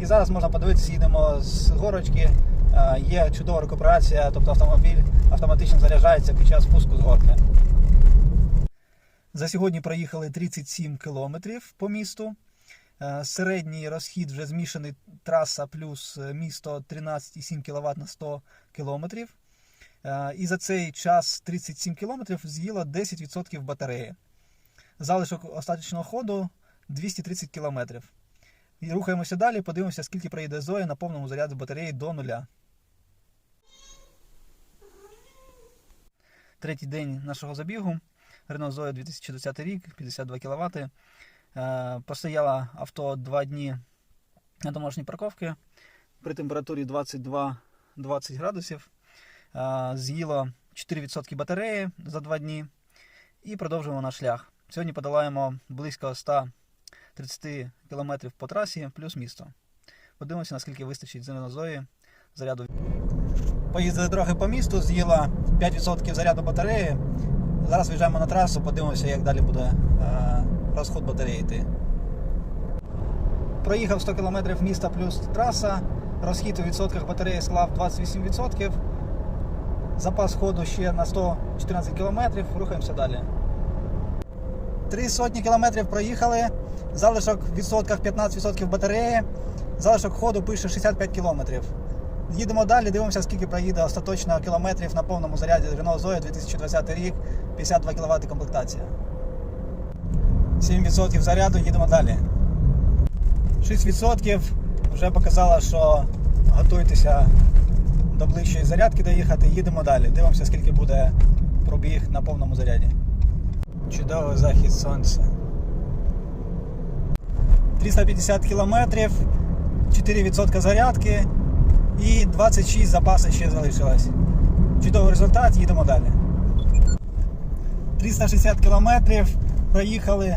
І зараз можна подивитися, їдемо з горочки. Е, Є чудова рекуперація, тобто автомобіль автоматично заряджається під час спуску з горки. За сьогодні проїхали 37 кілометрів по місту. Е, Середній розхід вже змішаний траса плюс е, місто 13,7 кВт на 100 кілометрів. Е, І за цей час 37 кілометрів з'їло 10% батареї. Залишок остаточного ходу 230 кілометрів. І рухаємося далі, подивимося, скільки проїде Зоя на повному заряді батареї до нуля. Третій день нашого забігу. Renault Zoe 2020 рік, 52 кВт. Е, Постояло авто 2 дні на домашній парковці при температурі 22-20 градусів. Е, З'їло 4% батареї за 2 дні і продовжуємо наш шлях. Сьогодні подолаємо близько 130 км по трасі плюс місто. Подивимося, наскільки вистачить зеленозої заряду. Поїздили трохи по місту, з'їла 5% заряду батареї. Зараз виїжджаємо на трасу, подивимося, як далі буде е, розход батареї йти. Проїхав 100 км міста плюс траса. Розхід у відсотках батареї склав 28%. Запас ходу ще на 114 км. Рухаємося далі. Три сотні кілометрів проїхали. Залишок в відсотках 15% батареї. Залишок ходу пише 65 кілометрів. Їдемо далі, дивимося, скільки проїде остаточно кілометрів на повному заряді Renault Zoe 2020 рік, 52 кВт комплектація. 7% заряду, їдемо далі. 6% вже показало, що готуйтеся до ближчої зарядки доїхати. Їдемо далі. Дивимося, скільки буде пробіг на повному заряді. Чудовий захід сонця. 350 кілометрів, 4% зарядки і 26 запасу ще залишилось. Чудовий результат, їдемо далі. 360 кілометрів, проїхали,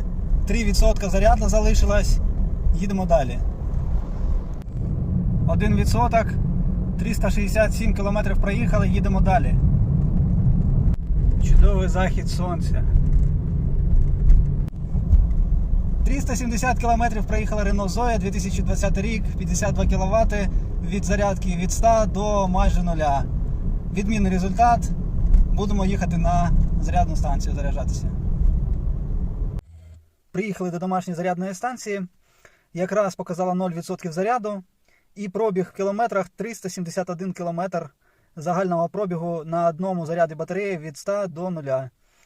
3% заряду залишилось, їдемо далі. 1%, 367 кілометрів проїхали, їдемо далі. Чудовий захід сонця. 370 км проїхала Renault Zoe 2020 рік, 52 кВт від зарядки від 100 до майже нуля. Відмінний результат. Будемо їхати на зарядну станцію заряджатися. Приїхали до домашньої зарядної станції. Якраз показала 0% заряду. І пробіг в кілометрах 371 км загального пробігу на одному заряді батареї від 100 до 0.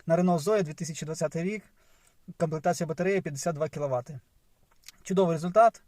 На Renault Zoe 2020 рік комплектація батареї 52 кВт. Чудовий результат.